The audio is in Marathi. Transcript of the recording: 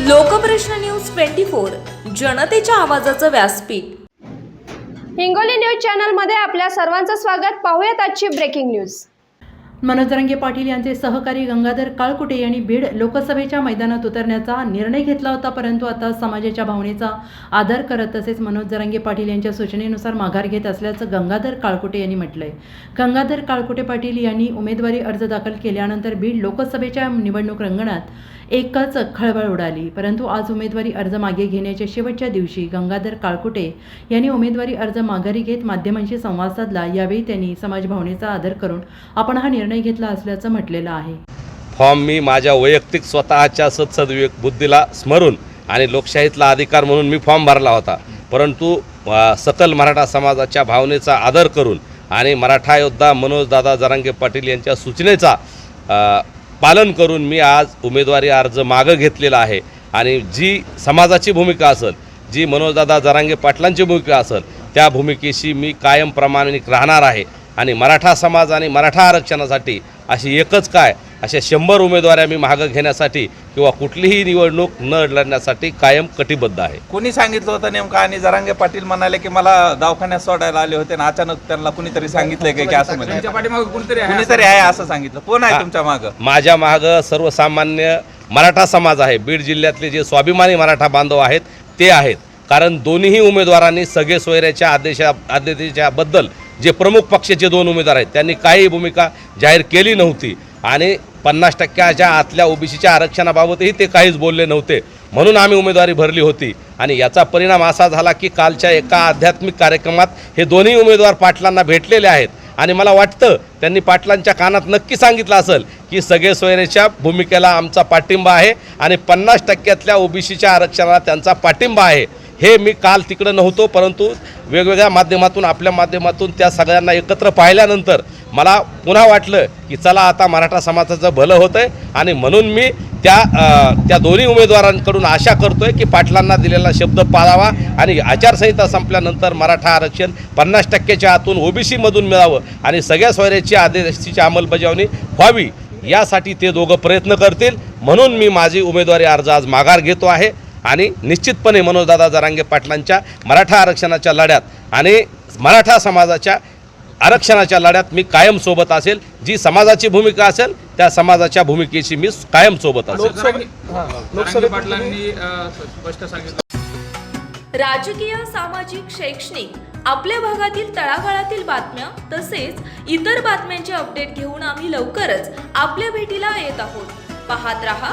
लोकप्रश्न न्यूज ट्वेंटी फोर जनतेच्या आवाजाचं व्यासपीठ. हिंगोली न्यूज चॅनलमध्ये आपल्या सर्वांचं स्वागत. पाहूयात आजची ब्रेकिंग न्यूज. मनोज जरांगे पाटील यांचे सहकारी गंगाधर काळकुटे यांनी बीड लोकसभेच्या मैदानात उतरण्याचा निर्णय घेतला होता परंतु आता समाजाच्या भावनेचा आदर करत तसेच मनोज जरांगे पाटील यांच्या सूचनेनुसार माघार घेत असल्याचं गंगाधर काळकुटे यांनी म्हटलंय. गंगाधर काळकुटे पाटील यांनी उमेदवारी अर्ज दाखल केल्यानंतर बीड लोकसभेच्या निवडणूक रिंगणात एकच खळबळ उडाली. परंतु आज उमेदवारी अर्ज मागे घेण्याच्या शेवटच्या दिवशी गंगाधर काळकुटे यांनी उमेदवारी अर्ज माघारी घेत माध्यमांशी संवाद साधला. यावेळी त्यांनी समाजभावनेचा आदर करून आपण हा निर्णय घेतला असल्याचं म्हटलेलं आहे. फॉर्म मी माझ्या वैयक्तिक स्वतःच्या सत्सद्विवेक बुद्धीला स्मरून आणि लोकशाहीतला अधिकार म्हणून मी फॉर्म भरला होता. परंतु सकल मराठा समाजाच्या भावनेचा आदर करून आणि मराठा योद्धा मनोजदादा जरांगे पाटील यांच्या सूचनेचा पालन करून मी आज उमेदवारी अर्ज मागं घेतलेला आहे. आणि जी समाजाची भूमिका असेल जी मनोजदादा जरांगे पाटलांची भूमिका असेल त्या भूमिकेशी मी कायम प्रामाणिक राहणार आहे. आणि मराठा समाज आणि मराठा आरक्षणासाठी अशी एकच काय अशा शंभर उमेदवाऱ्या मी मागं घेण्यासाठी किंवा कुठलीही निवडणूक न लढण्यासाठी कायम कटिबद्ध आहे. कुणी सांगितलं होतं नेमकं? आणि जरांगे पाटील म्हणाले की मला दवाखान्यात सोडायला आले होते आणि अचानक त्यांना कुणीतरी सांगितलंय की असं म्हणजे कुणीतरी आहे असं. सांगितलं. कोण आहे तुमच्या मागं? माझ्या मागं सर्वसामान्य मराठा समाज आहे. बीड जिल्ह्यातले जे स्वाभिमानी मराठा बांधव आहेत ते आहेत. कारण दोन्हीही उमेदवारांनी सगळे सोयऱ्याच्या आदेशा आदेशाबद्दल जे प्रमुख पक्षाचे दोन उमेदवार आहेत त्यांनी काही भूमिका जाहीर केली नव्हती. आणि पन्नास टक्क्याच्या आतल्या ओबीसीच्या आरक्षणाबाबतही ते काहीच बोलले नव्हते. म्हणून आम्ही उमेदवारी भरली होती. आणि याचा परिणाम असा झाला की कालच्या एका आध्यात्मिक कार्यक्रमात हे दोन्ही उमेदवार पाटलांना भेटलेले आहेत. आणि मला वाटतं त्यांनी पाटलांच्या कानात नक्की सांगितलं असेल की सगळे सोयरेच्या भूमिकेला आमचा पाठिंबा आहे आणि पन्नास टक्क्यातल्या ओबीसीच्या आरक्षणाला त्यांचा पाठिंबा आहे. हे मी काल तिकडं नव्हतो परंतु वेगवेगळ्या माध्यमातून आपल्या माध्यमातून त्या सगळ्यांना एकत्र पाहिल्यानंतर मला पुन्हा वाटलं की चला आता मराठा समाजाचं भलं होतं आहे आणि म्हणून मी त्या त्या दोन्ही उमेदवारांकडून आशा करतोय की पाटलांना दिलेला शब्द पाळावा आणि आचारसंहिता संपल्यानंतर मराठा आरक्षण पन्नास टक्क्याच्या आतून ओबीसीमधून मिळावं आणि सगळ्या सोयऱ्याची आदेशाची अंमलबजावणी व्हावी. यासाठी ते दोघं प्रयत्न करतील. म्हणून मी माझी उमेदवारी अर्ज आज माघार घेतो आहे. आणि निश्चितपणे मनोजदादा जरांगे पाटलांच्या मराठा आरक्षणाच्या लढ्यात आणि मराठा समाजाच्या आरक्षणाच्या लढ्यात मी कायम सोबत असेल. जी समाजाची भूमिका असेल त्या समाजाच्या भूमिकेची मी कायम सोबत असेल. जरांगे पाटलांनी अ, स्पष्ट सांगितलं. राजकीय सामाजिक शैक्षणिक आपल्या भागातील तळागाळातील बातम्या तसेच इतर बातम्यांचे अपडेट घेऊन आम्ही लवकरच आपल्या भेटीला येत आहोत. पाहत रहा